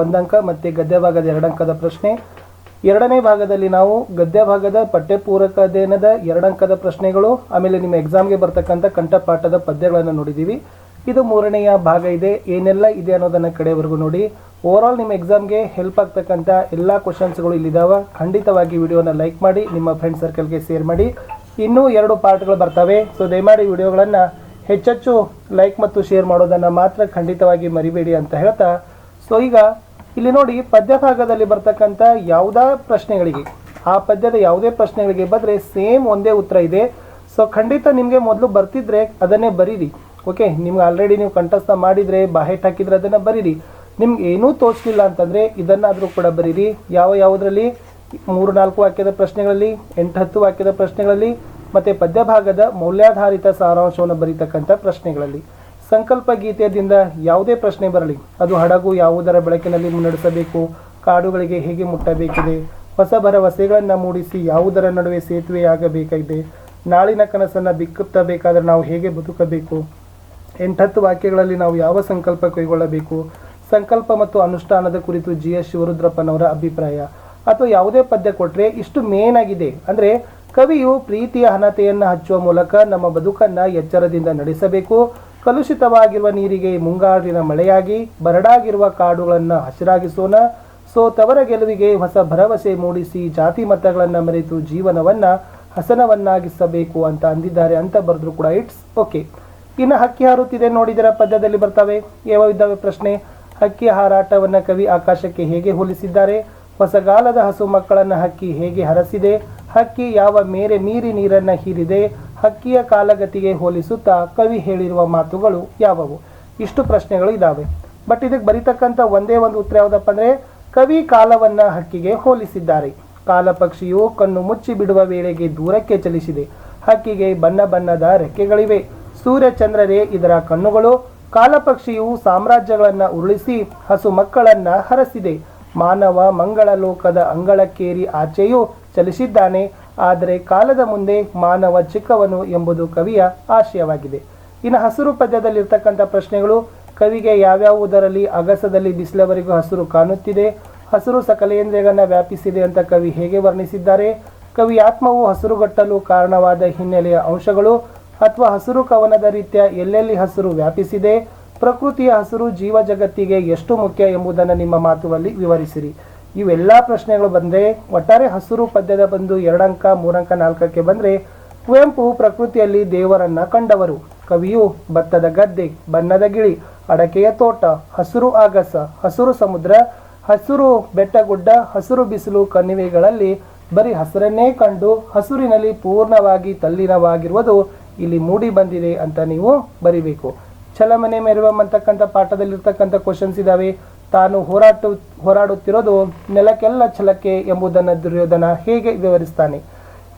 ಒಂದಂಕ ಮತ್ತು ಗದ್ಯ ಭಾಗದ ಎರಡಂಕದ ಪ್ರಶ್ನೆ. ಎರಡನೇ ಭಾಗದಲ್ಲಿ ನಾವು ಗದ್ಯ ಭಾಗದ ಪಠ್ಯಪೂರಕ ಅಧ್ಯಯನದ ಎರಡಂಕದ ಪ್ರಶ್ನೆಗಳು, ಆಮೇಲೆ ನಿಮ್ಮ ಎಕ್ಸಾಮ್ಗೆ ಬರ್ತಕ್ಕಂಥ ಕಂಠಪಾಠದ ಪದ್ಯಗಳನ್ನು ನೋಡಿದ್ದೀವಿ ಇದು ಮೂರನೆಯ ಭಾಗ ಇದೆ, ಏನೆಲ್ಲ ಇದೆ ಅನ್ನೋದನ್ನು ಕಡೆವರೆಗೂ ನೋಡಿ. ಓವರಾಲ್ ನಿಮ್ಮ ಎಕ್ಸಾಮ್ಗೆ ಹೆಲ್ಪ್ ಆಗ್ತಕ್ಕಂಥ ಎಲ್ಲ ಕ್ವಶನ್ಸ್ಗಳು ಇಲ್ಲಿದ್ದಾವೆ ಖಂಡಿತವಾಗಿ ವಿಡಿಯೋನ ಲೈಕ್ ಮಾಡಿ, ನಿಮ್ಮ ಫ್ರೆಂಡ್ ಸರ್ಕಲ್ಗೆ ಶೇರ್ ಮಾಡಿ. ಇನ್ನೂ ಎರಡು ಪಾರ್ಟ್ಗಳು ಬರ್ತವೆ ಸೊ ದಯಮಾಡಿ ವಿಡಿಯೋಗಳನ್ನು ಹೆಚ್ಚೆಚ್ಚು ಲೈಕ್ ಮತ್ತು ಶೇರ್ ಮಾಡೋದನ್ನು ಮಾತ್ರ ಖಂಡಿತವಾಗಿ ಮರಿಬೇಡಿ ಅಂತ ಹೇಳ್ತಾ ಸೊ ಈಗ ಇಲ್ಲಿ ನೋಡಿ ಪದ್ಯ ಭಾಗದಲ್ಲಿ ಬರ್ತಕ್ಕಂಥ ಯಾವುದೇ ಪ್ರಶ್ನೆಗಳಿಗೆ, ಆ ಪದ್ಯದ ಯಾವುದೇ ಪ್ರಶ್ನೆಗಳಿಗೆ ಬಂದರೆ ಸೇಮ್ ಒಂದೇ ಉತ್ತರ ಇದೆ. ಸೊ ಖಂಡಿತ ನಿಮಗೆ ಮೊದಲು ಬರ್ತಿದ್ರೆ ಅದನ್ನೇ ಬರೀರಿ. ಓಕೆ ನಿಮ್ಗೆ ಆಲ್ರೆಡಿ ನೀವು ಕಂಠಸ್ಥ ಮಾಡಿದರೆ ಬಾಹೆಟ್ ಹಾಕಿದರೆ ಅದನ್ನು ಬರೀರಿ. ನಿಮ್ಗೆ ಏನೂ ತೋರಿಸಲಿಲ್ಲ ಅಂತಂದರೆ ಇದನ್ನಾದರೂ ಕೂಡ ಬರೀರಿ. ಯಾವ ಯಾವುದರಲ್ಲಿ? ಮೂರು ನಾಲ್ಕು ವಾಕ್ಯದ ಪ್ರಶ್ನೆಗಳಲ್ಲಿ ಎಂಟು ಹತ್ತು ವಾಕ್ಯದ ಪ್ರಶ್ನೆಗಳಲ್ಲಿ, ಮತ್ತು ಪದ್ಯ ಭಾಗದ ಮೌಲ್ಯಾಧಾರಿತ ಸಾರಾಂಶವನ್ನು ಬರೀತಕ್ಕಂಥ ಪ್ರಶ್ನೆಗಳಲ್ಲಿ. ಸಂಕಲ್ಪ ಗೀತೆಯಿಂದ ಯಾವುದೇ ಪ್ರಶ್ನೆ ಬರಲಿ, ಅದು ಹಡಗು ಯಾವುದರ ಬೆಳಕಿನಲ್ಲಿ ಮುನ್ನಡೆಸಬೇಕು, ಕಾಡುಗಳಿಗೆ ಹೇಗೆ ಮುಟ್ಟಬೇಕಿದೆ, ಹೊಸ ಭರವಸೆಗಳನ್ನು ಮೂಡಿಸಿ ಯಾವುದರ ನಡುವೆ ಸೇತುವೆಯಾಗಬೇಕಾಗಿದೆ, ನಾಳಿನ ಕನಸನ್ನು ಬಿಕ್ಕುತ್ತಬೇಕಾದರೆ ನಾವು ಹೇಗೆ ಬದುಕಬೇಕು, ಎಂಟತ್ತು ವಾಕ್ಯಗಳಲ್ಲಿ ನಾವು ಯಾವ ಸಂಕಲ್ಪ ಕೈಗೊಳ್ಳಬೇಕು, ಸಂಕಲ್ಪ ಮತ್ತು ಅನುಷ್ಠಾನದ ಕುರಿತು ಜಿ ಎಸ್ ಶಿವರುದ್ರಪ್ಪನವರ ಅಭಿಪ್ರಾಯ, ಅಥವಾ ಯಾವುದೇ ಪದ್ಯ ಕೊಟ್ಟರೆ ಇಷ್ಟು ಮೇನ್ ಆಗಿದೆ, ಅಂದರೆ ಕವಿಯು ಪ್ರೀತಿಯ ಹಣತೆಯನ್ನು ಹಚ್ಚುವ ಮೂಲಕ ನಮ್ಮ ಬದುಕನ್ನು ಎಚ್ಚರದಿಂದ ನಡೆಸಬೇಕು ಕಲುಷಿತವಾಗಿರುವ ನೀರಿಗೆ ಮುಂಗಾರಿನ ಮಳೆಯಾಗಿ ಬರಡಾಗಿರುವ ಕಾಡುಗಳನ್ನು ಹಸಿರಾಗಿಸೋಣ. ಸೊ ತವರ ಗೆಲುವಿಗೆ ಹೊಸ ಭರವಸೆ ಮೂಡಿಸಿ ಜಾತಿ ಮತಗಳನ್ನು ಮರೆತು ಜೀವನವನ್ನು ಹಸನವನ್ನಾಗಿಸಬೇಕು ಅಂತ ಅಂದಿದ್ದಾರೆ ಅಂತ ಬರೆದ್ರು ಕೂಡ ಇಟ್ಸ್ ಓಕೆ. ಇನ್ನು ಹಕ್ಕಿ ಹಾರುತ್ತಿದೆ ನೋಡಿದರೆ ಪದ್ಯದಲ್ಲಿ ಬರ್ತವೆ. ಯಾವ ಇದ್ದಾವೆ ಪ್ರಶ್ನೆ. ಹಕ್ಕಿ ಹಾರಾಟವನ್ನು ಕವಿ ಆಕಾಶಕ್ಕೆ ಹೇಗೆ ಹೋಲಿಸಿದ್ದಾರೆ? ಹೊಸಗಾಲದ ಹಸು ಮಕ್ಕಳನ್ನು ಹಕ್ಕಿ ಹೇಗೆ ಹರಸಿದೆ? ಹಕ್ಕಿ ಯಾವ ಮೇರೆ ಮೀರಿ ನೀರನ್ನು ಹೀರಿದೆ? ಹಕ್ಕಿಯ ಕಾಲಗತಿಗೆ ಹೋಲಿಸುತ್ತಾ ಕವಿ ಹೇಳಿರುವ ಮಾತುಗಳು ಯಾವುವು? ಇಷ್ಟು ಪ್ರಶ್ನೆಗಳು ಇದ್ದಾವೆ ಬಟ್ ಇದಕ್ಕೆ ಬರೀತಕ್ಕಂಥ ಒಂದೇ ಒಂದು ಉತ್ತರ ಯಾವುದಪ್ಪ ಅಂದರೆ, ಕವಿ ಕಾಲವನ್ನು ಹಕ್ಕಿಗೆ ಹೋಲಿಸಿದ್ದಾರೆ. ಕಾಲ ಪಕ್ಷಿಯು ಕಣ್ಣು ಮುಚ್ಚಿ ಬಿಡುವ ವೇಳೆಗೆ ದೂರಕ್ಕೆ ಚಲಿಸಿದೆ. ಹಕ್ಕಿಗೆ ಬಣ್ಣ ಬಣ್ಣದ ರೆಕ್ಕೆಗಳಿವೆ. ಸೂರ್ಯಚಂದ್ರರೇ ಇದರ ಕಣ್ಣುಗಳು. ಕಾಲಪಕ್ಷಿಯು ಸಾಮ್ರಾಜ್ಯಗಳನ್ನು ಉರುಳಿಸಿ ಹಸು ಮಕ್ಕಳನ್ನ ಹರಸಿದೆ. ಮಾನವ ಮಂಗಳ ಲೋಕದ ಅಂಗಳಕ್ಕೇರಿ ಆಚೆಯೂ ಚಲಿಸಿದ್ದಾನೆ. ಆದರೆ ಕಾಲದ ಮುಂದೆ ಮಾನವ ಚಿಕ್ಕವನು ಎಂಬುದು ಕವಿಯ ಆಶಯವಾಗಿದೆ. ಇನ್ನು ಹಸಿರು ಪದ್ಯದಲ್ಲಿರ್ತಕ್ಕಂಥ ಪ್ರಶ್ನೆಗಳು, ಕವಿಗೆ ಯಾವ್ಯಾವುದರಲ್ಲಿ ಅಗಸದಲ್ಲಿ ಬಿಸಿಲವರೆಗೂ ಹಸಿರು ಕಾಣುತ್ತಿದೆ, ಹಸಿರು ಸಕಲೇಂದ್ರಿಯನ್ನು ವ್ಯಾಪಿಸಿದೆ ಅಂತ ಕವಿ ಹೇಗೆ ವರ್ಣಿಸಿದ್ದಾರೆ, ಕವಿ ಆತ್ಮವು ಹಸಿರುಗಟ್ಟಲು ಕಾರಣವಾದ ಹಿನ್ನೆಲೆಯ ಅಂಶಗಳು, ಅಥವಾ ಹಸಿರು ಕವನದ ರೀತಿಯ ಎಲ್ಲೆಲ್ಲಿ ಹಸಿರು ವ್ಯಾಪಿಸಿದೆ, ಪ್ರಕೃತಿಯ ಹಸಿರು ಜೀವ ಜಗತ್ತಿಗೆ ಎಷ್ಟು ಮುಖ್ಯ ಎಂಬುದನ್ನು ನಿಮ್ಮ ಮಾತುವಲ್ಲಿ ವಿವರಿಸಿರಿ. ಇವೆಲ್ಲ ಪ್ರಶ್ನೆಗಳು ಬಂದರೆ ಒಟ್ಟಾರೆ ಹಸಿರು ಪದ್ಯದ ಬಂದು ಎರಡಂಕ, ಮೂರಂಕ, ನಾಲ್ಕಕ್ಕೆ ಬಂದರೆ ಕುವೆಂಪು ಪ್ರಕೃತಿಯಲ್ಲಿ ದೇವರನ್ನ ಕಂಡವರು. ಕವಿಯು ಭತ್ತದ ಗದ್ದೆ, ಬಣ್ಣದ ಗಿಳಿ, ಅಡಕೆಯ ತೋಟ, ಹಸಿರು ಆಗಸ ಹಸಿರು ಸಮುದ್ರ, ಹಸಿರು ಬೆಟ್ಟಗುಡ್ಡ, ಹಸಿರು ಬಿಸಿಲು ಕಣಿವೆಗಳಲ್ಲಿ ಬರೀ ಹಸಿರನ್ನೇ ಕಂಡು ಹಸುರಿನಲ್ಲಿ ಪೂರ್ಣವಾಗಿ ತಲ್ಲಿನವಾಗಿರುವುದು ಇಲ್ಲಿ ಮೂಡಿ ಬಂದಿದೆ ಅಂತ ನೀವು ಬರಿಬೇಕು. ಛಲಮನೆ ಮೆರವಂ ಅಂತಕ್ಕಂಥ ಪಾಠದಲ್ಲಿರ್ತಕ್ಕಂಥ ಕ್ವಶನ್ಸ್ ಇದ್ದಾವೆ ತಾನು ಹೋರಾಟ ಹೋರಾಡುತ್ತಿರೋದು ನೆಲಕ್ಕೆಲ್ಲ ಛಲಕ್ಕೆ ಎಂಬುದನ್ನು ದುರ್ಯೋಧನ ಹೇಗೆ ವಿವರಿಸ್ತಾನೆ?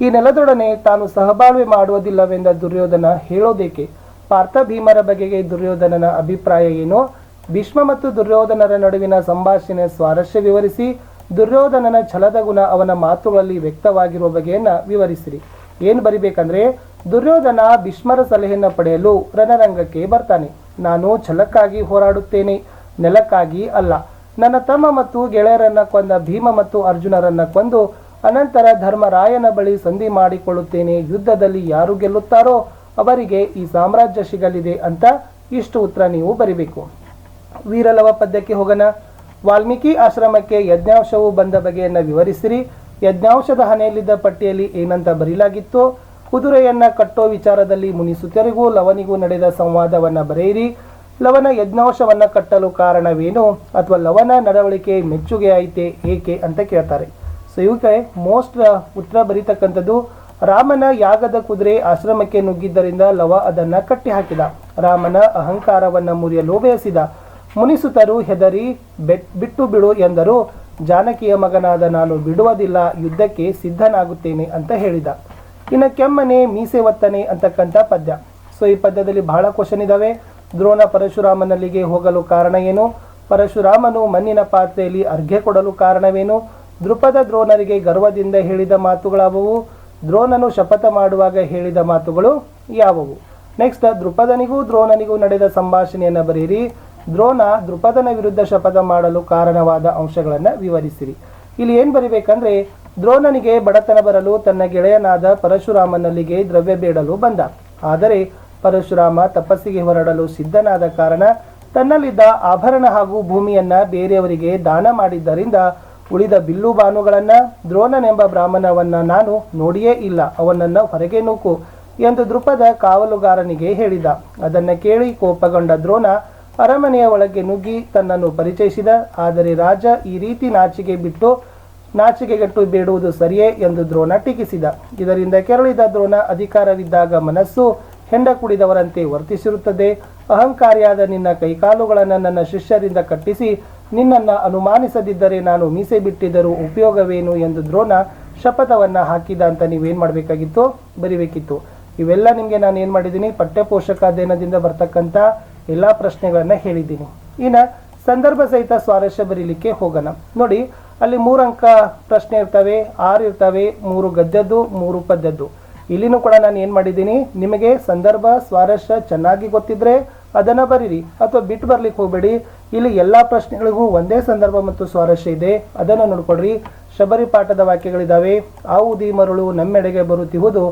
ಈ ನೆಲದೊಡನೆ ತಾನು ಸಹಬಾಳ್ವೆ ಮಾಡುವುದಿಲ್ಲವೆಂದ ದುರ್ಯೋಧನ ಹೇಳೋದೇಕೆ? ಪಾರ್ಥ ಭೀಮರ ಬಗೆಗೆ ದುರ್ಯೋಧನನ ಅಭಿಪ್ರಾಯ ಏನು? ಭೀಷ್ಮ ಮತ್ತು ದುರ್ಯೋಧನರ ನಡುವಿನ ಸಂಭಾಷಣೆ ಸ್ವಾರಸ್ಯ ವಿವರಿಸಿ, ದುರ್ಯೋಧನನ ಛಲದ ಗುಣ ಅವನ ಮಾತುಗಳಲ್ಲಿ ವ್ಯಕ್ತವಾಗಿರುವ ಬಗೆಯನ್ನ ವಿವರಿಸಿರಿ. ಏನು ಬರಿಬೇಕಂದ್ರೆ, ದುರ್ಯೋಧನ ಭೀಷ್ಮರ ಸಲಹೆಯನ್ನು ಪಡೆಯಲು ರಣರಂಗಕ್ಕೆ ಬರ್ತಾನೆ. ನಾನು ಛಲಕ್ಕಾಗಿ ಹೋರಾಡುತ್ತೇನೆ. ನೆಲಕ್ಕಾಗಿ ಅಲ್ಲ. ನನ್ನ ತಮ್ಮ ಮತ್ತು ಗೆಳೆಯರನ್ನ ಕೊಂದ ಭೀಮ ಮತ್ತು ಅರ್ಜುನರನ್ನ ಕೊಂದು ಅನಂತರ ಧರ್ಮರಾಯನ ಬಳಿ ಸಂಧಿ ಮಾಡಿಕೊಳ್ಳುತ್ತೇನೆ. ಯುದ್ಧದಲ್ಲಿ ಯಾರು ಗೆಲ್ಲುತ್ತಾರೋ ಅವರಿಗೆ ಈ ಸಾಮ್ರಾಜ್ಯ ಸಿಗಲಿದೆ ಅಂತ ಇಷ್ಟು ಉತ್ತರ ನೀವು ಬರಿಬೇಕು. ವೀರಲವ ಪದ್ಯಕ್ಕೆ ಹೋಗೋಣ. ವಾಲ್ಮೀಕಿ ಆಶ್ರಮಕ್ಕೆ ಯಜ್ಞಾಂಶವು ಬಂದ ಬಗೆಯನ್ನು ವಿವರಿಸಿರಿ. ಯಜ್ಞಾಂಶದ ಹಣೆಯಲ್ಲಿದ್ದ ಪಟ್ಟಿಯಲ್ಲಿ ಏನಂತ ಬರೆಯಲಾಗಿತ್ತು ಕುದುರೆಯನ್ನ ಕಟ್ಟೋ ವಿಚಾರದಲ್ಲಿ ಮುನಿಸುತ್ತರಿಗೂ, ಲವನಿಗೂ ನಡೆದ ಸಂವಾದವನ್ನ ಬರೆಯಿರಿ. ಲವನ ಯಜ್ಞಾಂಶವನ್ನು ಕಟ್ಟಲು ಕಾರಣವೇನು ಅಥವಾ ಲವನ ನಡವಳಿಕೆ ಮೆಚ್ಚುಗೆ ಆಯಿತೆ ಏಕೆ ಅಂತ ಕೇಳ್ತಾರೆ. ಸೊ ಇವಕ್ಕೆ ಮೋಸ್ಟ್ ಉತ್ತರ ಬರೀತಕ್ಕಂಥದ್ದು, ರಾಮನ ಯಾಗದ ಕುದುರೆ ಆಶ್ರಮಕ್ಕೆ ನುಗ್ಗಿದ್ದರಿಂದ ಲವ ಅದನ್ನ ಕಟ್ಟಿ ಹಾಕಿದ. ರಾಮನ ಅಹಂಕಾರವನ್ನ ಮುರಿಯಲು ಬಯಸಿದ ಮುನಿಸುತರು ಹೆದರಿ, ಬೆಟ್, ಬಿಟ್ಟು ಬಿಡು ಎಂದರು. ಜಾನಕಿಯ ಮಗನಾದ ನಾನು ಬಿಡುವುದಿಲ್ಲ, ಯುದ್ಧಕ್ಕೆ ಸಿದ್ಧನಾಗುತ್ತೇನೆ ಅಂತ ಹೇಳಿದ. ಇನ್ನು ಕೆಮ್ಮನೆ, ಮೀಸೆ ಒತ್ತನೆ ಅಂತಕ್ಕಂಥ ಪದ್ಯ. ಸೊ ಈ ಪದ್ಯದಲ್ಲಿ ಬಹಳ ಕ್ವಶನ್ ಇದಾವೆ. ದ್ರೋಣ ಪರಶುರಾಮನಲ್ಲಿಗೆ ಹೋಗಲು ಕಾರಣ ಏನು? ಪರಶುರಾಮನು ಮಣ್ಣಿನ ಪಾತ್ರೆಯಲ್ಲಿ ಅರ್ಘ್ಯ ಕೊಡಲು ಕಾರಣವೇನು? ದೃಪದ ದ್ರೋಣರಿಗೆ ಗರ್ವದಿಂದ ಹೇಳಿದ ಮಾತುಗಳಾವುವು? ದ್ರೋಣನು ಶಪಥ ಮಾಡುವಾಗ ಹೇಳಿದ ಮಾತುಗಳು ಯಾವುವು? ನೆಕ್ಸ್ಟ್ ದೃಪದನಿಗೂ ದ್ರೋಣನಿಗೂ ನಡೆದ ಸಂಭಾಷಣೆಯನ್ನು ಬರೆಯಿರಿ. ದ್ರೋಣ ದೃಪದನ ವಿರುದ್ಧ ಶಪಥ ಮಾಡಲು ಕಾರಣವಾದ ಅಂಶಗಳನ್ನು ವಿವರಿಸಿರಿ. ಇಲ್ಲಿ ಏನು ಬರಿಬೇಕಂದ್ರೆ, ದ್ರೋಣನಿಗೆ ಬಡತನ ಬರಲು ತನ್ನ ಗೆಳೆಯನಾದ ಪರಶುರಾಮನಲ್ಲಿಗೆ ದ್ರವ್ಯ ಬೇಡಲು ಬಂದ. ಆದರೆ ಪರಶುರಾಮ ತಪಸ್ಸಿಗೆ ಹೊರಡಲು ಸಿದ್ಧನಾದ ಕಾರಣ ತನ್ನಲ್ಲಿದ್ದ ಆಭರಣ ಹಾಗೂ ಭೂಮಿಯನ್ನ ಬೇರೆಯವರಿಗೆ ದಾನ ಮಾಡಿದ್ದರಿಂದ ಉಳಿದ ಬಿಲ್ಲು ಬಾನುಗಳನ್ನ, ದ್ರೋಣನೆಂಬ ಬ್ರಾಹ್ಮಣವನ್ನ ನಾನು ನೋಡಿಯೇ ಇಲ್ಲ, ಅವನನ್ನ ಹೊರಗೆ ನೂಕು ಎಂದು ದೃಪದ ಕಾವಲುಗಾರನಿಗೆ ಹೇಳಿದ. ಅದನ್ನ ಕೇಳಿ ಕೋಪಗೊಂಡ ದ್ರೋಣ ಅರಮನೆಯ ಒಳಗೆ ನುಗ್ಗಿ ತನ್ನನ್ನು ಪರಿಚಯಿಸಿದ. ಆದರೆ ರಾಜ ಈ ರೀತಿ ನಾಚಿಗೆ ಬಿಟ್ಟು, ನಾಚಿಕೆಗೆಟ್ಟು ಬೇಡುವುದು ಸರಿಯೇ ಎಂದು ದ್ರೋಣ ಟೀಕಿಸಿದ. ಇದರಿಂದ ಕೆರಳಿದ ದ್ರೋಣ ಅಧಿಕಾರವಿದ್ದಾಗ ಮನಸ್ಸು ಹೆಂಡ ಕುಡಿದವರಂತೆ ವರ್ತಿಸಿರುತ್ತದೆ. ಅಹಂಕಾರಿಯಾದ ನಿನ್ನ ಕೈಕಾಲುಗಳನ್ನು ನನ್ನ ಶಿಷ್ಯರಿಂದ ಕಟ್ಟಿಸಿ, ನಿನ್ನನ್ನು ಅನುಮಾನಿಸದಿದ್ದರೆ ನಾನು ಮೀಸೆ ಬಿಟ್ಟಿದ್ದರೂ ಉಪಯೋಗವೇನು ಎಂದು ದ್ರೋಣ ಶಪಥವನ್ನು ಹಾಕಿದ ಅಂತ ನೀವೇನು ಮಾಡಬೇಕಾಗಿತ್ತು? ಬರಿಬೇಕಿತ್ತು. ಇವೆಲ್ಲ ನಿಮಗೆ ನಾನು ಏನು ಮಾಡಿದ್ದೀನಿ? ಪಠ್ಯಪೋಷಕ ಅಧ್ಯಯನದಿಂದ ಬರ್ತಕ್ಕಂಥ ಎಲ್ಲ ಪ್ರಶ್ನೆಗಳನ್ನು ಹೇಳಿದ್ದೀನಿ. ಇನ್ನು ಸಂದರ್ಭ ಸಹಿತ ಸ್ವಾರಸ್ಯ ಬರೀಲಿಕ್ಕೆ ಹೋಗೋಣ. ನೋಡಿ, ಅಲ್ಲಿ ಮೂರು ಅಂಕ ಪ್ರಶ್ನೆ ಇರ್ತವೆ, ಆರು ಇರ್ತವೆ, ಮೂರು ಗದ್ಯದ್ದು ಮೂರು ಪದ್ಯದ್ದು ಇಲ್ಲಿನೂ ಕೂಡ ನಾನು ಏನು ಮಾಡಿದ್ದೀನಿ? ನಿಮಗೆ ಸಂದರ್ಭ, ಸ್ವಾರಸ್ಯ ಚೆನ್ನಾಗಿ ಗೊತ್ತಿದ್ರೆ ಅದನ್ನು ಬರೀರಿ ಅಥವಾ ಬಿಟ್ಟು ಬರ್ಲಿಕ್ಕೆ ಹೋಗಬೇಡಿ. ಇಲ್ಲಿ ಎಲ್ಲ ಪ್ರಶ್ನೆಗಳಿಗೂ ಒಂದೇ ಸಂದರ್ಭ ಮತ್ತು ಸ್ವಾರಸ್ಯ ಇದೆ. ಅದನ್ನು ನೋಡ್ಕೊಡ್ರಿ ಶಬರಿ ಪಾಠದ ವಾಕ್ಯಗಳಿದ್ದಾವೆ ಆವುದಿ ಮರುಳು ನಮ್ಮೆಡೆಗೆ ಬರುತ್ತಿಹುದು.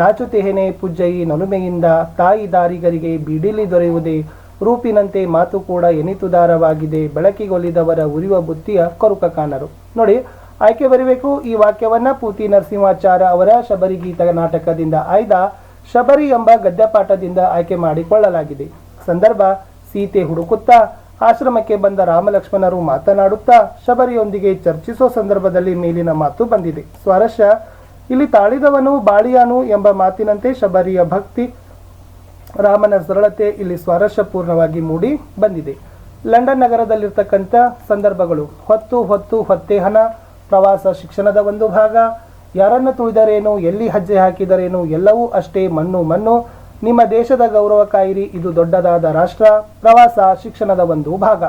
ನಾಚುತೆಹೆನೆ ಪೂಜ್ಜಯಿ ನಲುಮೆಯಿಂದ ತಾಯಿ ದಾರಿಗರಿಗೆ ಬಿಡಿಲಿ ದೊರೆಯುವುದೇ. ರೂಪಿನಂತೆ ಮಾತು ಕೂಡ ಎನಿತುದಾರವಾಗಿದೆ ಬೆಳಕಿಗೊಲಿದವರ ಉರಿಯುವ ಬುತ್ತಿಯ ಕರುಕ ಕಾಣರು. ನೋಡಿ ಆಯ್ಕೆ ಬರಬೇಕು. ಈ ವಾಕ್ಯವನ್ನ ಪೂತಿ ನರಸಿಂಹಾಚಾರ್ಯ ಅವರ ಶಬರಿ ಗೀತ ನಾಟಕದಿಂದ ಆಯ್ದ ಶಬರಿ ಎಂಬ ಗದ್ಯಪಾಠದಿಂದ ಆಯ್ಕೆ ಮಾಡಿಕೊಳ್ಳಲಾಗಿದೆ. ಸಂದರ್ಭ, ಸೀತೆ ಹುಡುಕುತ್ತಾ, ಆಶ್ರಮಕ್ಕೆ ಬಂದ ರಾಮಲಕ್ಷ್ಮಣರು ಮಾತನಾಡುತ್ತಾ, ಶಬರಿಯೊಂದಿಗೆ ಚರ್ಚಿಸೋ ಸಂದರ್ಭದಲ್ಲಿ ಮೇಲಿನ ಮಾತು ಬಂದಿದೆ. ಸ್ವಾರಸ್ಯ, ಇಲ್ಲಿ ತಾಳಿದವನು ಬಾಳಿಯಾನು ಎಂಬ ಮಾತಿನಂತೆ ಶಬರಿಯ ಭಕ್ತಿ, ರಾಮನ ಸರಳತೆ ಇಲ್ಲಿ ಸ್ವಾರಸ್ಯಪೂರ್ಣವಾಗಿ ಮೂಡಿ ಬಂದಿದೆ. ಲಂಡನ್ ನಗರದಲ್ಲಿರ್ತಕ್ಕಂಥ ಸಂದರ್ಭಗಳು, ಹೊತ್ತು ಹೊತ್ತು ಹೊತ್ತೆಹನ ಪ್ರವಾಸ ಶಿಕ್ಷಣದ ಒಂದು ಭಾಗ. ಯಾರನ್ನು ತುಳಿದರೇನು, ಎಲ್ಲಿ ಹಜ್ಜೆ ಹಾಕಿದರೇನು, ಎಲ್ಲವೂ ಅಷ್ಟೇ ಮಣ್ಣು ಮಣ್ಣು. ನಿಮ್ಮ ದೇಶದ ಗೌರವ ಕಾಯಿರಿ, ಇದು ದೊಡ್ಡದಾದ ರಾಷ್ಟ್ರ, ಪ್ರವಾಸ ಶಿಕ್ಷಣದ ಒಂದು ಭಾಗ.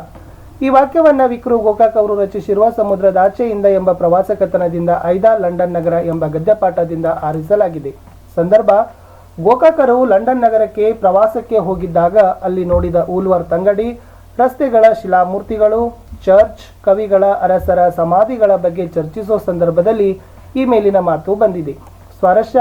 ಈ ವಾಕ್ಯವನ್ನು ವಿಕ್ರು ಗೋಕಾಕ್ ಅವರು ರಚಿಸಿರುವ ಸಮುದ್ರದ ಆಚೆಯಿಂದ ಎಂಬ ಪ್ರವಾಸ ಕಥನದಿಂದ ಐದಾ ಲಂಡನ್ ನಗರ ಎಂಬ ಗದ್ಯಪಾಠದಿಂದ ಆರಿಸಲಾಗಿದೆ. ಸಂದರ್ಭ, ಗೋಕಾಕರು ಲಂಡನ್ ನಗರಕ್ಕೆ ಪ್ರವಾಸಕ್ಕೆ ಹೋಗಿದ್ದಾಗ ಅಲ್ಲಿ ನೋಡಿದ ಊಲ್ವರ್ ತಂಗಡಿ ರಸ್ತೆಗಳ ಶಿಲಾಮೂರ್ತಿಗಳು, ಚರ್ಚ್, ಕವಿಗಳ ಅರಸರ ಸಮಾಧಿಗಳ ಬಗ್ಗೆ ಚರ್ಚಿಸುವ ಸಂದರ್ಭದಲ್ಲಿ ಈ ಮೇಲಿನ ಮಾತು ಬಂದಿದೆ. ಸ್ವಾರಸ್ಯ,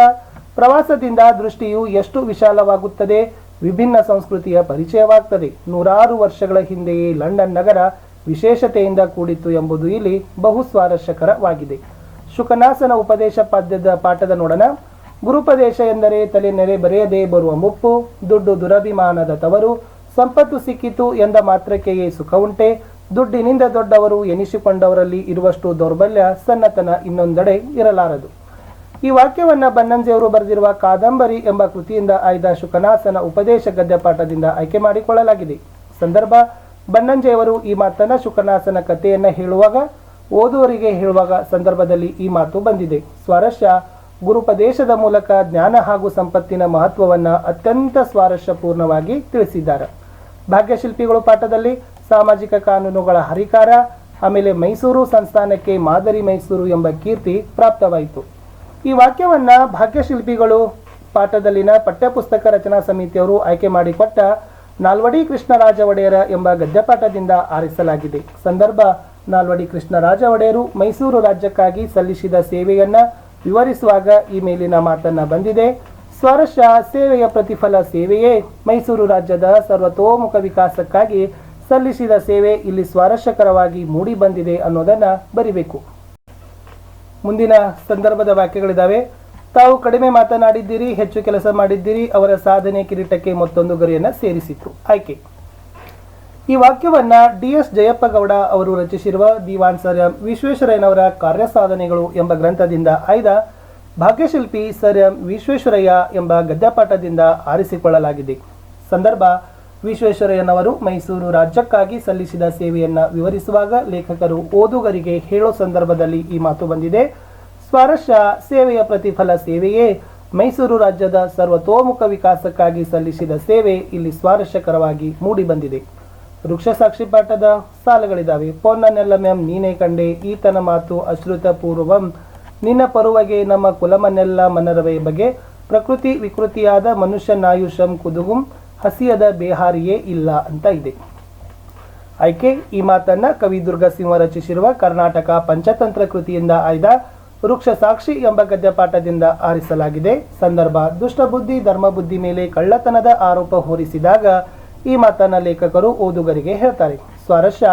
ಪ್ರವಾಸದಿಂದ ದೃಷ್ಟಿಯು ಎಷ್ಟು ವಿಶಾಲವಾಗುತ್ತದೆ, ವಿಭಿನ್ನ ಸಂಸ್ಕೃತಿಯ ಪರಿಚಯವಾಗ್ತದೆ. ನೂರಾರು ವರ್ಷಗಳ ಹಿಂದೆಯೇ ಲಂಡನ್ ನಗರ ವಿಶೇಷತೆಯಿಂದ ಕೂಡಿತ್ತು ಎಂಬುದು ಇಲ್ಲಿ ಬಹು ಸ್ವಾರಸ್ಯಕರವಾಗಿದೆ. ಶುಕನಾಸನ ಉಪದೇಶ ಪಾದ್ಯದ ಪಾಠದ ನೋಡನ ಗುರುಪದೇಶ ಎಂದರೆ ತಲೆ ನೆರೆ ಬರೆಯದೇ ಬರುವ ಮುಪ್ಪು, ದುಡ್ಡು ದುರಭಿಮಾನದ ತವರು ಸಂಪತ್ತು ಸಿಕ್ಕಿತು ಎಂದ ಮಾತ್ರಕ್ಕೆಯೇ ಸುಖ ಉಂಟೆ ದುಡ್ಡಿನಿಂದ ದೊಡ್ಡವರು ಎನಿಸಿಕೊಂಡವರಲ್ಲಿ ಇರುವಷ್ಟು ದೌರ್ಬಲ್ಯ ಸನ್ನತನ ಇನ್ನೊಂದೆಡೆ ಇರಲಾರದು. ಈ ವಾಕ್ಯವನ್ನ ಬನ್ನಂಜೆಯವರು ಬರೆದಿರುವ ಕಾದಂಬರಿ ಎಂಬ ಕೃತಿಯಿಂದ ಆಯ್ದ ಶುಕನಾಸನ ಉಪದೇಶ ಗದ್ಯಪಾಠದಿಂದ ಆಯ್ಕೆ ಮಾಡಿಕೊಳ್ಳಲಾಗಿದೆ. ಸಂದರ್ಭ, ಬನ್ನಂಜೆಯವರು ಈ ಮಾತನ್ನ ಶುಕನಾಸನ ಕಥೆಯನ್ನ ಹೇಳುವಾಗ, ಓದುವರಿಗೆ ಹೇಳುವಾಗ ಸಂದರ್ಭದಲ್ಲಿ ಈ ಮಾತು ಬಂದಿದೆ. ಸ್ವಾರಸ್ಯ, ಗುರುಪದೇಶದ ಮೂಲಕ ಜ್ಞಾನ ಹಾಗೂ ಸಂಪತ್ತಿನ ಮಹತ್ವವನ್ನ ಅತ್ಯಂತ ಸ್ವಾರಸ್ಯಪೂರ್ಣವಾಗಿ ತಿಳಿಸಿದ್ದಾರೆ. ಭಾಗ್ಯಶಿಲ್ಪಿಗಳು ಪಾಠದಲ್ಲಿ ಸಾಮಾಜಿಕ ಕಾನೂನುಗಳ ಹರಿಕಾರ, ಆಮೇಲೆ ಮೈಸೂರು ಸಂಸ್ಥಾನಕ್ಕೆ ಮಾದರಿ ಮೈಸೂರು ಎಂಬ ಕೀರ್ತಿ ಪ್ರಾಪ್ತವಾಯಿತು. ಈ ವಾಕ್ಯವನ್ನ ಭಾಗ್ಯಶಿಲ್ಪಿಗಳು ಪಾಠದಲ್ಲಿನ ಪಠ್ಯಪುಸ್ತಕ ರಚನಾ ಸಮಿತಿಯವರು ಆಯ್ಕೆ ಮಾಡಿಕೊಟ್ಟ ನಾಲ್ವಡಿ ಕೃಷ್ಣರಾಜ ಒಡೆಯರ ಎಂಬ ಗದ್ಯಪಾಠದಿಂದ ಆರಿಸಲಾಗಿದೆ. ಸಂದರ್ಭ, ನಾಲ್ವಡಿ ಕೃಷ್ಣರಾಜ ಒಡೆಯರು ಮೈಸೂರು ರಾಜ್ಯಕ್ಕಾಗಿ ಸಲ್ಲಿಸಿದ ಸೇವೆಯನ್ನ ವಿವರಿಸುವಾಗ ಈ ಮೇಲಿನ ಮಾತನ್ನ ಬಂದಿದೆ. ಸ್ವಾರಸ್ಯ ಸೇವೆಯ ಪ್ರತಿಫಲ ಸೇವೆಯೇ ಮೈಸೂರು ರಾಜ್ಯದ ಸರ್ವತೋಮುಖ ವಿಕಾಸಕ್ಕಾಗಿ ಸಲ್ಲಿಸಿದ ಸೇವೆ ಇಲ್ಲಿ ಸ್ವಾರಸ್ಯಕರವಾಗಿ ಮೂಡಿ ಬಂದಿದೆ ಅನ್ನೋದನ್ನ ಬರಿಬೇಕು. ಮುಂದಿನ ಸಂದರ್ಭದ ವಾಕ್ಯಗಳಿದ್ದಾವೆ ತಾವು ಕಡಿಮೆ ಮಾತನಾಡಿದ್ದೀರಿ, ಹೆಚ್ಚು ಕೆಲಸ ಮಾಡಿದ್ದೀರಿ, ಅವರ ಸಾಧನೆ ಕಿರೀಟಕ್ಕೆ ಮತ್ತೊಂದು ಗರಿಯನ್ನ ಸೇರಿಸಿತು. ಆಯ್ಕೆ. ಈ ವಾಕ್ಯವನ್ನ ಡಿ ಎಸ್ ಜಯಪ್ಪಗೌಡ ಅವರು ರಚಿಸಿರುವ ದಿವಾನ್ ಸರ್ ವಿಶ್ವೇಶ್ವರಯ್ಯನವರ ಕಾರ್ಯಸಾಧನೆಗಳು ಎಂಬ ಗ್ರಂಥದಿಂದ ಆಯ್ದ ಭಾಗ್ಯಶಿಲ್ಪಿ ಸರ್ ಎಂ ವಿಶ್ವೇಶ್ವರಯ್ಯ ಎಂಬ ಗದ್ಯಪಾಠದಿಂದ ಆರಿಸಿಕೊಳ್ಳಲಾಗಿದೆ. ಸಂದರ್ಭ, ವಿಶ್ವೇಶ್ವರಯ್ಯನವರು ಮೈಸೂರು ರಾಜ್ಯಕ್ಕಾಗಿ ಸಲ್ಲಿಸಿದ ಸೇವೆಯನ್ನು ವಿವರಿಸುವಾಗ ಲೇಖಕರು ಓದುಗರಿಗೆ ಹೇಳೋ ಸಂದರ್ಭದಲ್ಲಿ ಈ ಮಾತು ಬಂದಿದೆ. ಸ್ವಾರಸ್ಯ ಸೇವೆಯ ಪ್ರತಿಫಲ ಸೇವೆಯೇ ಮೈಸೂರು ರಾಜ್ಯದ ಸರ್ವತೋಮುಖ ವಿಕಾಸಕ್ಕಾಗಿ ಸಲ್ಲಿಸಿದ ಸೇವೆ ಇಲ್ಲಿ ಸ್ವಾರಸ್ಯಕರವಾಗಿ ಮೂಡಿಬಂದಿದೆ ವೃಕ್ಷ ಸಾಕ್ಷಿ ಪಾಠದ ಸಾಲುಗಳಿದ್ದಾವೆ ಪೊನ್ನನೆಲ್ಲ ಮ್ಯಾಮ್, ನೀನೇ ಕಂಡೆ. ಈತನ ಮಾತು ಅಶ್ರುತ ಪೂರ್ವಂ ನಿನ್ನ ಪರುವಗೆ ನಮ್ಮ ಕುಲಮನೆಲ್ಲ ಮನರವೆಯ ಬಗೆ, ಪ್ರಕೃತಿ ವಿಕೃತಿಯಾದ ಮನುಷ್ಯನಾಯುಷಂ ಕುದುಗುಂ ಹಸಿಯದ ಬೇಹಾರಿಯೇ ಇಲ್ಲ ಅಂತ ಇದೆ. ಆಯ್ಕೆ, ಈ ಮಾತನ್ನ ಕವಿ ದುರ್ಗಸಿಂಹ ರಚಿಸಿರುವ ಕರ್ನಾಟಕ ಪಂಚತಂತ್ರ ಕೃತಿಯಿಂದ ಆಯ್ದ ವೃಕ್ಷ ಸಾಕ್ಷಿ ಎಂಬ ಗದ್ಯಪಾಠದಿಂದ ಆರಿಸಲಾಗಿದೆ. ಸಂದರ್ಭ, ದುಷ್ಟಬುದ್ಧಿ, ಧರ್ಮಬುದ್ಧಿ ಮೇಲೆ ಕಳ್ಳತನದ ಆರೋಪ ಹೊರಿಸಿದಾಗ ಈ ಮಾತನ್ನ ಲೇಖಕರು ಓದುಗರಿಗೆ ಹೇಳ್ತಾರೆ. ಸ್ವಾರಸ್ಯ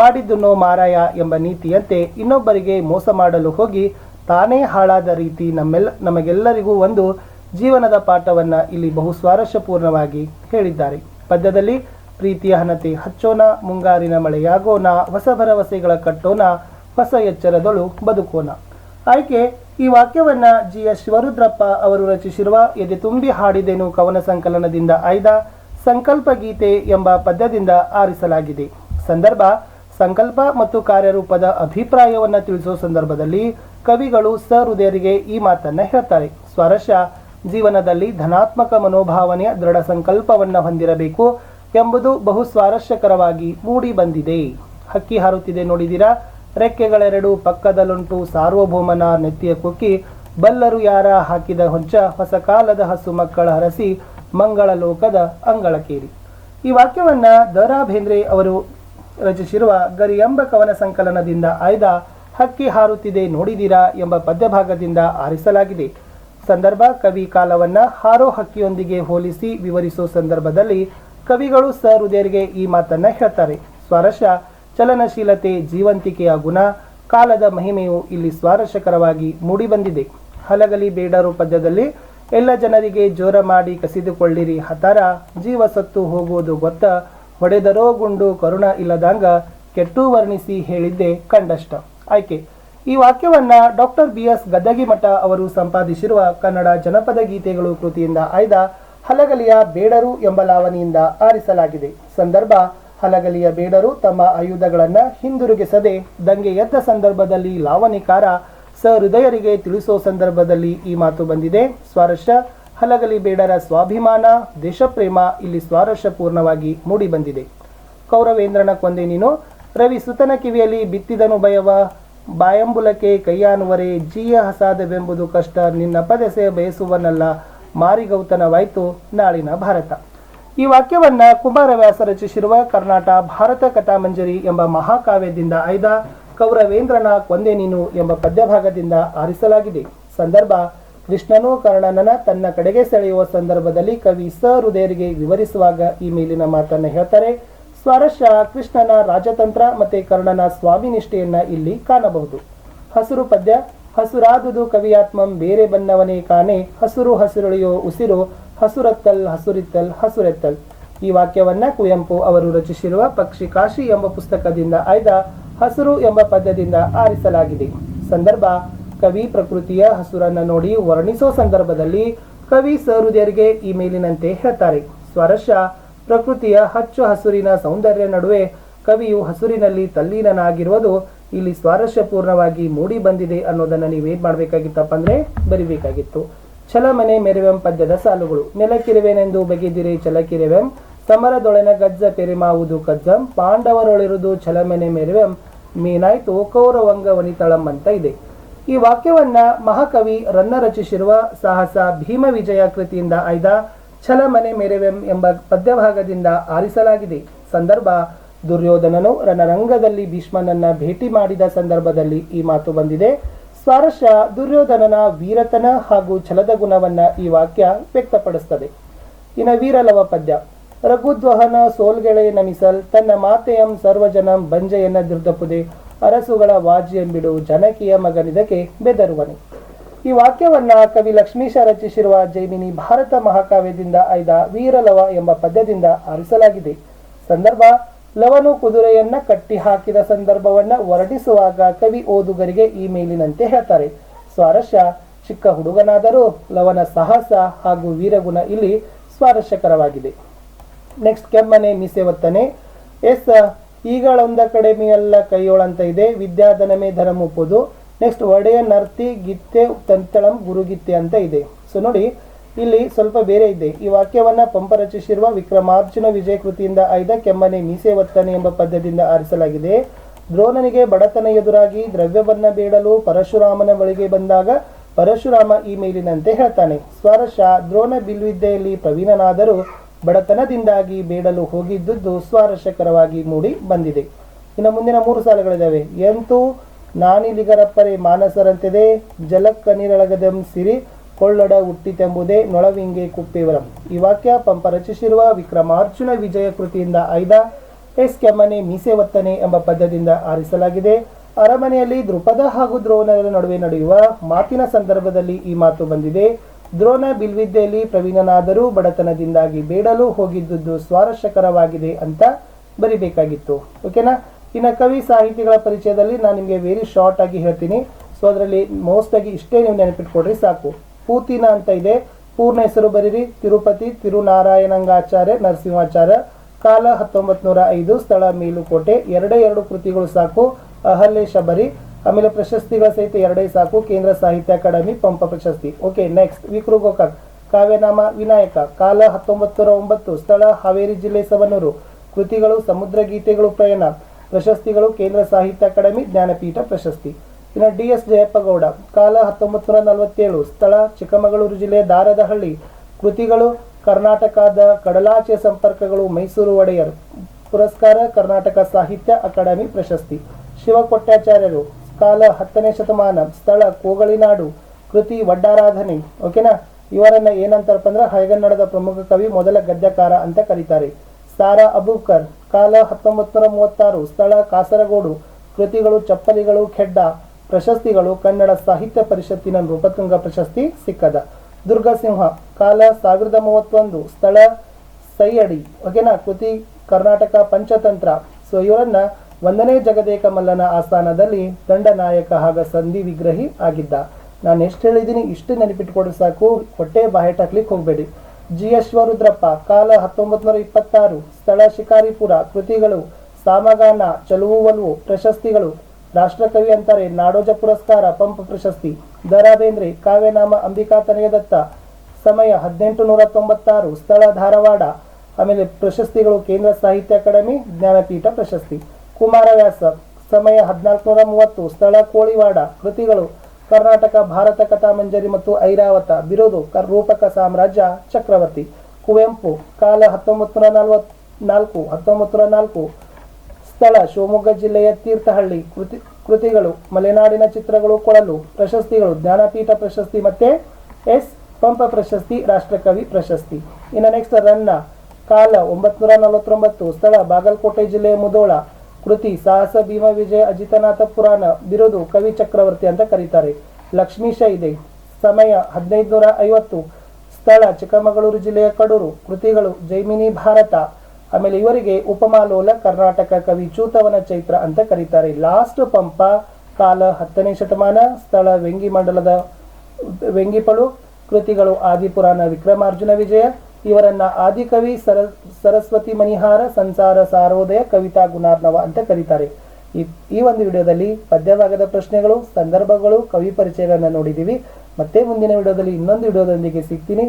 ಮಾಡಿದ್ದುನೋ ಮಾರಾಯ ಎಂಬ ನೀತಿಯಂತೆ ಇನ್ನೊಬ್ಬರಿಗೆ ಮೋಸ ಮಾಡಲು ಹೋಗಿ ತಾನೇ ಹಾಳಾದ ರೀತಿ ನಮ್ಮೆಲ್ಲ ನಮಗೆಲ್ಲರಿಗೂ ಒಂದು ಜೀವನದ ಪಾಠವನ್ನ ಇಲ್ಲಿ ಬಹು ಸ್ವಾರಸ್ಯಪೂರ್ಣವಾಗಿ ಹೇಳಿದ್ದಾರೆ. ಪದ್ಯದಲ್ಲಿ, ಪ್ರೀತಿಯ ಹನತೆ ಹಚ್ಚೋಣ, ಮುಂಗಾರಿನ ಮಳೆಯಾಗೋಣ, ಹೊಸ ಭರವಸೆಗಳ ಕಟ್ಟೋಣ, ಹೊಸ ಎಚ್ಚರದಳು ಬದುಕೋಣ. ಆಯ್ಕೆ, ಈ ವಾಕ್ಯವನ್ನ ಜಿ ಎಸ್ ಶಿವರುದ್ರಪ್ಪ ಅವರು ರಚಿಸಿರುವ ಎದೆ ತುಂಬಿ ಹಾಡಿದೆನು ಕವನ ಸಂಕಲನದಿಂದ ಆಯ್ದ ಸಂಕಲ್ಪ ಗೀತೆ ಎಂಬ ಪದ್ಯದಿಂದ ಆರಿಸಲಾಗಿದೆ. ಸಂದರ್ಭ ಸಂಕಲ್ಪ ಮತ್ತು ಕಾರ್ಯರೂಪದ ಅಭಿಪ್ರಾಯವನ್ನ ತಿಳಿಸುವ ಸಂದರ್ಭದಲ್ಲಿ ಕವಿಗಳು ಸಹೃದಯರಿಗೆ ಈ ಮಾತನ್ನ ಹೇಳ್ತಾರೆ. ಸ್ವರಶ ಜೀವನದಲ್ಲಿ ಧನಾತ್ಮಕ ಮನೋಭಾವನೆಯ ದೃಢ ಸಂಕಲ್ಪವನ್ನ ಹೊಂದಿರಬೇಕು ಎಂಬುದು ಬಹು ಸ್ವಾರಸ್ಯಕರವಾಗಿ ಮೂಡಿ ಬಂದಿದೆ. ಹಕ್ಕಿ ಹಾರುತ್ತಿದೆ ನೋಡಿದಿರಾ? ರೆಕ್ಕೆಗಳೆರಡು ಪಕ್ಕದಲ್ಲುಂಟು ಸಾರ್ವಭೌಮನ ನೆತ್ತಿಯ ಕುಕ್ಕಿ ಬಲ್ಲರು ಯಾರ ಹಾಕಿದ ಹೊಂಚ ಹೊಸ ಕಾಲದ ಹಸು ಮಕ್ಕಳ ಹರಸಿ ಮಂಗಳ ಲೋಕದ ಅಂಗಳಕೇರಿ ಈ ವಾಕ್ಯವನ್ನ ದ ರಾ ಬೇಂದ್ರೆ ಅವರು ರಚಿಸಿರುವ ಗರಿ ಎಂಬ ಕವನ ಸಂಕಲನದಿಂದ ಆಯ್ದ ಹಕ್ಕಿ ಹಾರುತ್ತಿದೆ ನೋಡಿದಿರಾ ಎಂಬ ಪದ್ಯಭಾಗದಿಂದ ಆರಿಸಲಾಗಿದೆ. ಸಂದರ್ಭ ಕವಿ ಕಾಲವನ್ನ ಹಾರೋ ಹಕ್ಕಿಯೊಂದಿಗೆ ಹೋಲಿಸಿ ವಿವರಿಸುವ ಸಂದರ್ಭದಲ್ಲಿ ಕವಿಗಳು ಸಹೃದಯರಿಗೆ ಈ ಮಾತನ್ನ ಹೇಳ್ತಾರೆ. ಸ್ವಾರಸ್ಯ, ಚಲನಶೀಲತೆ, ಜೀವಂತಿಕೆಯ ಗುಣ, ಕಾಲದ ಮಹಿಮೆಯು ಇಲ್ಲಿ ಸ್ವಾರಸ್ಯಕರವಾಗಿ ಮೂಡಿಬಂದಿದೆ. ಹಲಗಲಿ ಬೇಡರು ಪದ್ಯದಲ್ಲಿ, ಎಲ್ಲ ಜನರಿಗೆ ಜೋರ ಮಾಡಿ ಕಸಿದುಕೊಳ್ಳಿರಿ ಹತಾರ, ಜೀವ ಸತ್ತು ಹೋಗುವುದು ಗೊತ್ತ ಹೊಡೆದರೋ ಗುಂಡು ಕರುಣ ಇಲ್ಲದಂಗ ಕೆಟ್ಟು ವರ್ಣಿಸಿ ಹೇಳಿದ್ದೆ ಕಂಡಷ್ಟ. ಆಯ್ಕೆ. ಈ ವಾಕ್ಯವನ್ನ ಡಾಕ್ಟರ್ ಬಿ ಎಸ್ ಗದ್ದಗಿಮಠ ಅವರು ಸಂಪಾದಿಸಿರುವ ಕನ್ನಡ ಜನಪದ ಗೀತೆಗಳು ಕೃತಿಯಿಂದ ಆಯ್ದ ಹಲಗಲಿಯ ಬೇಡರು ಎಂಬ ಲಾವಣಿಯಿಂದ ಆರಿಸಲಾಗಿದೆ. ಸಂದರ್ಭ, ಹಲಗಲಿಯ ಬೇಡರು ತಮ್ಮ ಆಯುಧಗಳನ್ನ ಹಿಂದಿರುಗಿಸದೆ ದಂಗೆ ಎದ್ದ ಸಂದರ್ಭದಲ್ಲಿ ಲಾವಣಿಕಾರ ಸಹೃದಯರಿಗೆ ತಿಳಿಸೋ ಸಂದರ್ಭದಲ್ಲಿ ಈ ಮಾತು ಬಂದಿದೆ. ಸ್ವಾರಸ್ಯ ಹಲಗಲಿ ಬೇಡರ ಸ್ವಾಭಿಮಾನ, ದೇಶಪ್ರೇಮ ಇಲ್ಲಿ ಸ್ವಾರಸ್ಯಪೂರ್ಣವಾಗಿ ಮೂಡಿಬಂದಿದೆ. ಕೌರವೇಂದ್ರನ ಕೊಂದೆ ನೀನು. ರವಿ ಸುತನ ಕಿವಿಯಲ್ಲಿ ಬಿತ್ತಿದನು ಭಯವ. ಬಾಯಂಬುಲಕ್ಕೆ ಕೈಯಾನುವರೆ ಜೀಯ ಹಸಾದವೆಂಬುದು ಕಷ್ಟ. ನಿನ್ನ ಪದೆಸೆ ಬಯಸುವನಲ್ಲ. ಮಾರಿಗೌತನವಾಯ್ತು ನಾಳಿನ ಭಾರತ. ಈ ವಾಕ್ಯವನ್ನ ಕುಮಾರವ್ಯಾಸ ರಚಿಸಿರುವ ಕರ್ನಾಟ ಭಾರತ ಕಥಾಮಂಜರಿ ಎಂಬ ಮಹಾಕಾವ್ಯದಿಂದ ಆಯ್ದ ಕೌರವೇಂದ್ರನ ಕೊಂದೆ ನೀನು ಎಂಬ ಪದ್ಯಭಾಗದಿಂದ ಆರಿಸಲಾಗಿದೆ. ಸಂದರ್ಭ ಕೃಷ್ಣನು ಕರ್ಣನನ ತನ್ನ ಕಡೆಗೆ ಸೆಳೆಯುವ ಸಂದರ್ಭದಲ್ಲಿ ಕವಿ ಸಹೃದಯರಿಗೆ ವಿವರಿಸುವಾಗ ಈ ಮೇಲಿನ ಮಾತನ್ನ ಹೇಳ್ತಾರೆ, ಸ್ವಾರಸ್ಯ ಕೃಷ್ಣನ ರಾಜತಂತ್ರ ಮತ್ತೆ ಕರ್ಣನ ಸ್ವಾಮಿನಿಷ್ಠೆಯನ್ನ ಇಲ್ಲಿ ಕಾಣಬಹುದು. ಹಸುರು ಪದ್ಯ, ಹಸುರಾದುದು ಕವಿಯಾತ್ಮಂ ಬೇರೆ ಬನ್ನವನೇ ಕಾಣೆ, ಹಸುರು ಹಸುರುಳಿಯೋ ಉಸಿರು, ಹಸುರತ್ತಲ್ ಹಸುರಿತ್ತಲ್ ಹಸುರೆತ್ತಲ್. ಈ ವಾಕ್ಯವನ್ನ ಕುವೆಂಪು ಅವರು ರಚಿಸಿರುವ ಪಕ್ಷಿ ಕಾಶಿ ಎಂಬ ಪುಸ್ತಕದಿಂದ ಆಯ್ದ ಹಸುರು ಎಂಬ ಪದ್ಯದಿಂದ ಆರಿಸಲಾಗಿದೆ. ಸಂದರ್ಭ ಕವಿ ಪ್ರಕೃತಿಯ ಹಸುರನ್ನ ನೋಡಿ ವರ್ಣಿಸೋ ಸಂದರ್ಭದಲ್ಲಿ ಕವಿ ಸಹೃದಯರಿಗೆ ಈ ಮೇಲಿನಂತೆ ಹೇಳ್ತಾರೆ. ಸ್ವರಶ, ಪ್ರಕೃತಿಯ ಹಚ್ಚು ಹಸುರಿನ ಸೌಂದರ್ಯ ನಡುವೆ ಕವಿಯು ಹಸುರಿನಲ್ಲಿ ತಲ್ಲೀನನಾಗಿರುವುದು ಇಲ್ಲಿ ಸ್ವಾರಸ್ಯಪೂರ್ಣವಾಗಿ ಮೂಡಿ ಬಂದಿದೆ ಅನ್ನೋದನ್ನ ನೀವೇನ್ ಮಾಡ್ಬೇಕಾಗಿತ್ತಪ್ಪ ಅಂದ್ರೆ ಬರಿಬೇಕಾಗಿತ್ತು. ಛಲಮನೆ ಮೆರವೆಂ ಪದ್ಯದ ಸಾಲುಗಳು. ನೆಲಕಿರುವೆನೆಂದು ಬಗೆದಿರೆ ಛಲಕಿರೆವೆಂ ಸಮರದೊಳನ ಗಜ್ಜ ಪೆರಿಮಾವುದು ಕಜ್ಜಂ ಪಾಂಡವರೊಳಿರುವುದು ಛಲಮನೆ ಮೆರವೆಂ, ಮೀನಾಯ್ತು ಕೌರವಂಗ ವನಿತಳಂ ಅಂತ ಇದೆ. ಈ ವಾಕ್ಯವನ್ನ ಮಹಾಕವಿ ರನ್ನ ರಚಿಸಿರುವ ಸಾಹಸ ಭೀಮ ವಿಜಯ ಕೃತಿಯಿಂದ ಆಯ್ದ ಛಲ ಮನೆ ಮೇರೆವೆಂ ಎಂಬ ಪದ್ಯಭಾಗದಿಂದ ಆರಿಸಲಾಗಿದೆ. ಸಂದರ್ಭ, ದುರ್ಯೋಧನನು ರಣರಂಗದಲ್ಲಿ ಭೀಷ್ಮನನ್ನ ಭೇಟಿ ಮಾಡಿದ ಸಂದರ್ಭದಲ್ಲಿ ಈ ಮಾತು ಬಂದಿದೆ. ಸ್ವಾರಸ್ಯ, ದುರ್ಯೋಧನನ ವೀರತನ ಹಾಗೂ ಛಲದ ಗುಣವನ್ನ ಈ ವಾಕ್ಯ ವ್ಯಕ್ತಪಡಿಸ್ತದೆ. ಇನ್ನು ವೀರಲವ ಪದ್ಯ. ರಘುದ್ವಹನ ಸೋಲ್ಗೆಳೆ ನಮಿಸಲ್, ತನ್ನ ಮಾತೆಯಂ ಸರ್ವಜನಂ ಬಂಜೆಯನ್ನ ದುರ್ದಪುದೆ ಅರಸುಗಳ ವಾಜಿಯಂಬಿಡು ಜನಕಿಯ ಮಗನಿದಕ್ಕೆ ಬೆದರುವನು. ಈ ವಾಕ್ಯವನ್ನ ಕವಿ ಲಕ್ಷ್ಮೀಶ ರಚಿಸಿರುವ ಜೈಮಿನಿ ಭಾರತ ಮಹಾಕಾವ್ಯದಿಂದ ಆಯ್ದ ವೀರಲವ ಎಂಬ ಪದ್ಯದಿಂದ ಆರಿಸಲಾಗಿದೆ. ಸಂದರ್ಭ, ಲವನು ಕುದುರೆಯನ್ನ ಕಟ್ಟಿ ಹಾಕಿದ ಸಂದರ್ಭವನ್ನ ವರ್ಣಿಸುವಾಗ ಕವಿ ಓದುಗರಿಗೆ ಈ ಮೇಲಿನಂತೆ ಹೇಳ್ತಾರೆ. ಸ್ವಾರಸ್ಯ, ಚಿಕ್ಕ ಹುಡುಗನಾದರೂ ಲವನ ಸಾಹಸ ಹಾಗೂ ವೀರಗುಣ ಇಲ್ಲಿ ಸ್ವಾರಸ್ಯಕರವಾಗಿದೆ. ನೆಕ್ಸ್ಟ್ ಕೆಮ್ಮನೆ ಮೀಸೆ ಒತ್ತನೆ. ಎಸ್ ಈಗಳೊಂದ ಕಡಿಮೆಯಲ್ಲ ಕೈಯೋಳಂತ ಇದೆ. ವಿದ್ಯಾಧನಮೇ ಧನ ಮುಪ್ಪುದು ನೆಕ್ಸ್ಟ್ ಒಡೆಯ ನರ್ತಿ, ಗಿತ್ತೆ, ತಂತಳಂ, ಗುರುಗಿತ್ತೆ ಅಂತ ಇದೆ. ಸೊ ನೋಡಿ, ಇಲ್ಲಿ ಸ್ವಲ್ಪ ಬೇರೆ ಇದೆ. ಈ ವಾಕ್ಯವನ್ನ ಪಂಪ ರಚಿಸಿರುವ ವಿಕ್ರಮಾರ್ಜುನ ವಿಜಯ ಕೃತಿಯಿಂದ ಆಯ್ದ ಕೆಮ್ಮನೆ ಮೀಸೆ ಒತ್ತನೆ ಎಂಬ ಪದ್ಯದಿಂದ ಆರಿಸಲಾಗಿದೆ. ದ್ರೋಣನಿಗೆ ಬಡತನ ಎದುರಾಗಿ ದ್ರವ್ಯವನ್ನ ಬೇಡಲು ಪರಶುರಾಮನ ಬಳಿಗೆ ಬಂದಾಗ ಪರಶುರಾಮ ಈ ಮೇಲಿನಂತೆ ಹೇಳ್ತಾನೆ ಸ್ವರಶ ದ್ರೋಣ ಬಿಲ್ವಿದ್ಯೆಯಲ್ಲಿ ಪ್ರವೀಣನಾದರೂ ಬಡತನದಿಂದಾಗಿ ಬೇಡಲು ಹೋಗಿದ್ದುದು ಸ್ವಾರಸ್ಯಕರವಾಗಿ ಮೂಡಿ ಬಂದಿದೆ. ಇನ್ನು ಮುಂದಿನ ಮೂರು ಸಾಲುಗಳಿದ್ದಾವೆ ಎಂತೂ ನಾನಿಲಿಗರಪ್ಪರೆ ಮಾನಸರಂತಿದೆ, ಜಲಕ್ಕ ನೀರಳಗದಂ ಸಿರಿ, ಕೊಳ್ಳಡ ಹುಟ್ಟಿತೆಂಬುದೇ ನೊಳವಿಂಗೆ ಕುಪ್ಪೇವರಂ. ಈ ವಾಕ್ಯ ಪಂಪ ರಚಿಸಿರುವ ವಿಕ್ರಮಾರ್ಜುನ ವಿಜಯ ಕೃತಿಯಿಂದ ಆಯ್ದ ಎಸ್ ಕೆಮ್ಮನೆ ಮೀಸೆ ಒತ್ತನೆ ಎಂಬ ಪದ್ಯದಿಂದ ಆರಿಸಲಾಗಿದೆ. ಅರಮನೆಯಲ್ಲಿ ದೃಪದ ಹಾಗೂ ದ್ರೋಣರ ನಡುವೆ ನಡೆಯುವ ಮಾತಿನ ಸಂದರ್ಭದಲ್ಲಿ ಈ ಮಾತು ಬಂದಿದೆ. ದ್ರೋಣ ಬಿಲ್ವಿದ್ಯೆಯಲ್ಲಿ ಪ್ರವೀಣನಾದರೂ ಬಡತನದಿಂದಾಗಿ ಬೇಡಲು ಹೋಗಿದ್ದುದು ಸ್ವಾರಸ್ಯಕರವಾಗಿದೆ ಅಂತ ಬರಿಬೇಕಾಗಿತ್ತು. ಓಕೆನಾ? ಇನ್ನು ಕವಿ ಸಾಹಿತಿಗಳ ಪರಿಚಯದಲ್ಲಿ ನಾನು ನಿಮಗೆ ವೆರಿ ಶಾರ್ಟ್ ಆಗಿ ಹೇಳ್ತೀನಿ. ಸೊ ಅದರಲ್ಲಿ ಮೋಸ್ಟ್ ಆಗಿ ಇಷ್ಟೇ ನೀವು ನೆನಪಿಟ್ಕೊಡ್ರಿ ಸಾಕು. ಪೂತಿನ ಅಂತ ಇದೆ. ಪೂರ್ಣ ಹೆಸರು ಬರೀರಿ. ತಿರುಪತಿ ತಿರುನಾರಾಯಣಂಗಾಚಾರ್ಯ ನರಸಿಂಹಾಚಾರ್ಯ. ಕಾಲ ಹತ್ತೊಂಬತ್ತು ನೂರ ಐದು, ಸ್ಥಳ ಮೇಲುಕೋಟೆ. ಎರಡೇ ಎರಡು ಕೃತಿಗಳು ಸಾಕು. ಅಹಲ್ಯ ಶಬರಿ ಆಮೇಲೆ ಪ್ರಶಸ್ತಿಗಳ ಸಹಿತ ಎರಡೇ ಸಾಕು. ಕೇಂದ್ರ ಸಾಹಿತ್ಯ ಅಕಾಡೆಮಿ, ಪಂಪ ಪ್ರಶಸ್ತಿ. ಓಕೆ ನೆಕ್ಸ್ಟ್ ವಿಕ್ರು ಗೋಕಾಕ್ ಕಾವ್ಯನಾಮ ವಿನಾಯಕ. ಕಾಲ ಹತ್ತೊಂಬತ್ತು ಒಂಬತ್ತು. ಸ್ಥಳ ಹಾವೇರಿ ಜಿಲ್ಲೆ ಸವನೂರು. ಕೃತಿಗಳು, ಸಮುದ್ರ ಗೀತೆಗಳು ಪ್ರಯಾಣ. ಪ್ರಶಸ್ತಿಗಳು, ಕೇಂದ್ರ ಸಾಹಿತ್ಯ ಅಕಾಡೆಮಿ, ಜ್ಞಾನಪೀಠ ಪ್ರಶಸ್ತಿ. ಇನ್ನು ಡಿ ಎಸ್ ಜಯಪ್ಪಗೌಡ. ಕಾಲ ಹತ್ತೊಂಬತ್ತು ನೂರ ನಲವತ್ತೇಳು. ಸ್ಥಳ, ಚಿಕ್ಕಮಗಳೂರು ಜಿಲ್ಲೆ, ದಾರದಹಳ್ಳಿ. ಕೃತಿಗಳು, ಕರ್ನಾಟಕದ ಕಡಲಾಚೆ ಸಂಪರ್ಕಗಳು, ಮೈಸೂರು ಒಡೆಯರ್. ಪುರಸ್ಕಾರ, ಕರ್ನಾಟಕ ಸಾಹಿತ್ಯ ಅಕಾಡೆಮಿ ಪ್ರಶಸ್ತಿ. ಶಿವಕೊಟ್ಟಾಚಾರ್ಯರು ಕಾಲ ಹತ್ತನೇ ಶತಮಾನ ಸ್ಥಳ ಕೋಗಳಿನಾಡು ಕೃತಿ ವಡ್ಡಾರಾಧನೆ ಓಕೆನಾ ಇವರನ್ನ ಏನಂತಾರಪ್ಪ ಅಂದ್ರೆ ಹಳೆಗನ್ನಡದ ಪ್ರಮುಖ ಕವಿ ಮೊದಲ ಗದ್ಯಕಾರ ಅಂತ ಕರೀತಾರೆ. ಸಾರಾ ಅಬೂಕರ್, ಕಾಲ ಹತ್ತೊಂಬತ್ತು ಮೂವತ್ತಾರು, ಸ್ಥಳ ಕಾಸರಗೋಡು, ಕೃತಿಗಳು ಚಪ್ಪಲಿಗಳು ಖೆಡ್ಡ, ಪ್ರಶಸ್ತಿಗಳು ಕನ್ನಡ ಸಾಹಿತ್ಯ ಪರಿಷತ್ತಿನ ನೃಪತುಂಗ ಪ್ರಶಸ್ತಿ ಸಿಕ್ಕದ. ದುರ್ಗಸಿಂಹ ಕಾಲ ಸಾವಿರದ ಮೂವತ್ತೊಂದು, ಸ್ಥಳ ಸೈಯಡಿ ಓಕೆನಾ ಕೃತಿ, ಕರ್ನಾಟಕ ಪಂಚತಂತ್ರ. ಸೊ ಇವರನ್ನ ಒಂದನೇ ಜಗದೇಕ ಮಲ್ಲನ ಆಸ್ಥಾನದಲ್ಲಿ ದಂಡನಾಯಕ ಹಾಗ ಸಂಧಿ ವಿಗ್ರಹಿ ಆಗಿದ್ದ. ನಾನು ಎಷ್ಟು ಹೇಳಿದ್ದೀನಿ ಇಷ್ಟು ನೆನಪಿಟ್ಕೊಡ್ರೆ ಸಾಕು. ಹೊಟ್ಟೆ ಬಾಯ ಹಾಕ್ಲಿಕ್ಕೆ ಹೋಗಬೇಡಿ. ಜಿ ಎಸ್ ಕಾಲ ಹತ್ತೊಂಬತ್ತು ನೂರ ಇಪ್ಪತ್ತಾರು. ಸ್ಥಳ ಶಿಕಾರಿಪುರ, ಕೃತಿಗಳು, ಸಾಮಗಾನ, ಚಲುವು ಒಲವು, ಪ್ರಶಸ್ತಿಗಳು. ರಾಷ್ಟ್ರಕವಿ ಅಂತಾರೆ, ನಾಡೋಜ ಪುರಸ್ಕಾರ, ಪಂಪ ಪ್ರಶಸ್ತಿ. ದ ಕಾವ್ಯನಾಮ, ಅಂಬಿಕಾ ತನಯದತ್ತ. ಸಮಯ ಹದಿನೆಂಟು ನೂರ ತೊಂಬತ್ತಾರು ಸ್ಥಳ ಧಾರವಾಡ. ಆಮೇಲೆ ಪ್ರಶಸ್ತಿಗಳು ಕೇಂದ್ರ ಸಾಹಿತ್ಯ ಅಕಾಡೆಮಿ, ಜ್ಞಾನಪೀಠ ಪ್ರಶಸ್ತಿ. ಕುಮಾರವ್ಯಾಸ ಸಮಯ ಹದಿನಾಲ್ಕು ನೂರ ಮೂವತ್ತು, ಸ್ಥಳ ಕೋಳಿವಾಡ, ಕೃತಿಗಳು, ಕರ್ನಾಟಕ ಭಾರತ ಕಥಾಮಂಜರಿ ಮತ್ತು ಐರಾವತ, ಬಿರುದು ರೂಪಕ ಸಾಮ್ರಾಜ್ಯ, ಚಕ್ರವರ್ತಿ, ಕುವೆಂಪು, ಕಾಲ ಹತ್ತೊಂಬತ್ತು ನೂರ ನಲವತ್, ನಾಲ್ಕು ಹತ್ತೊಂಬತ್ತು ನೂರ ನಾಲ್ಕು, ಸ್ಥಳ ಶಿವಮೊಗ್ಗ ಜಿಲ್ಲೆಯ ತೀರ್ಥಹಳ್ಳಿ, ಕೃತಿ, ಕೃತಿಗಳು, ಮಲೆನಾಡಿನ ಚಿತ್ರಗಳು ಕೊಳಲು ಪ್ರಶಸ್ತಿಗಳು, ಜ್ಞಾನಪೀಠ ಪ್ರಶಸ್ತಿ ಮತ್ತೆ ಎಸ್ ಪಂಪ ಪ್ರಶಸ್ತಿ, ರಾಷ್ಟ್ರಕವಿ ಪ್ರಶಸ್ತಿ. ಇನ್ನು ನೆಕ್ಸ್ಟ್ ರನ್ನ, ಕಾಲ ಒಂಬತ್ನೂರ ನಲವತ್ತೊಂಬತ್ತು, ಸ್ಥಳ ಬಾಗಲಕೋಟೆ ಜಿಲ್ಲೆಯ ಮುದೋಳ ಕೃತಿ ಸಾಹಸ ಭೀಮ ವಿಜಯ ಅಜಿತನಾಥ ಪುರಾಣ, ಬಿರುದು ಕವಿ ಚಕ್ರವರ್ತಿ ಅಂತ ಕರೀತಾರೆ. ಲಕ್ಷ್ಮೀಶ ಇದೆ ಸಮಯ ಹದಿನೈದು ನೂರ ಐವತ್ತು. ಸ್ಥಳ ಚಿಕ್ಕಮಗಳೂರು ಜಿಲ್ಲೆಯ ಕಡೂರು, ಕೃತಿಗಳು ಜೈಮಿನಿ ಭಾರತ. ಆಮೇಲೆ ಇವರಿಗೆ ಉಪಮಾಲೋಲ ಕರ್ನಾಟಕ ಕವಿ ಚೂತವನ ಚೈತ್ರ ಅಂತ ಕರೀತಾರೆ. ಲಾಸ್ಟ್ ಪಂಪ, ಕಾಲ ಹತ್ತನೇ ಶತಮಾನ, ಸ್ಥಳ ವೆಂಗಿ ಮಂಡಲದ, ವೆಂಗಿಪಳು, ಕೃತಿಗಳು ಆದಿಪುರಾಣ ವಿಕ್ರಮಾರ್ಜುನ ವಿಜಯ. ಇವರನ್ನ ಆದಿಕವಿ ಸರ, ಸರಸ್ವತಿ ಮಣಿಹಾರ, ಸಂಸಾರ ಸಾರೋದಯ ಕವಿತಾ ಗುಣಾರ್ಣವ ಅಂತ ಕರೀತಾರೆ. ಈ ಈ ಒಂದು ವಿಡಿಯೋದಲ್ಲಿ ಪದ್ಯಭಾಗದ ಪ್ರಶ್ನೆಗಳು, ಸಂದರ್ಭಗಳು, ಕವಿ ಪರಿಚಯಗಳನ್ನ ನೋಡಿದ್ದೀವಿ ಮತ್ತೆ ಮುಂದಿನ ವಿಡಿಯೋದಲ್ಲಿ ಇನ್ನೊಂದು ವಿಡಿಯೋದೊಂದಿಗೆ ಸಿಗ್ತೀನಿ.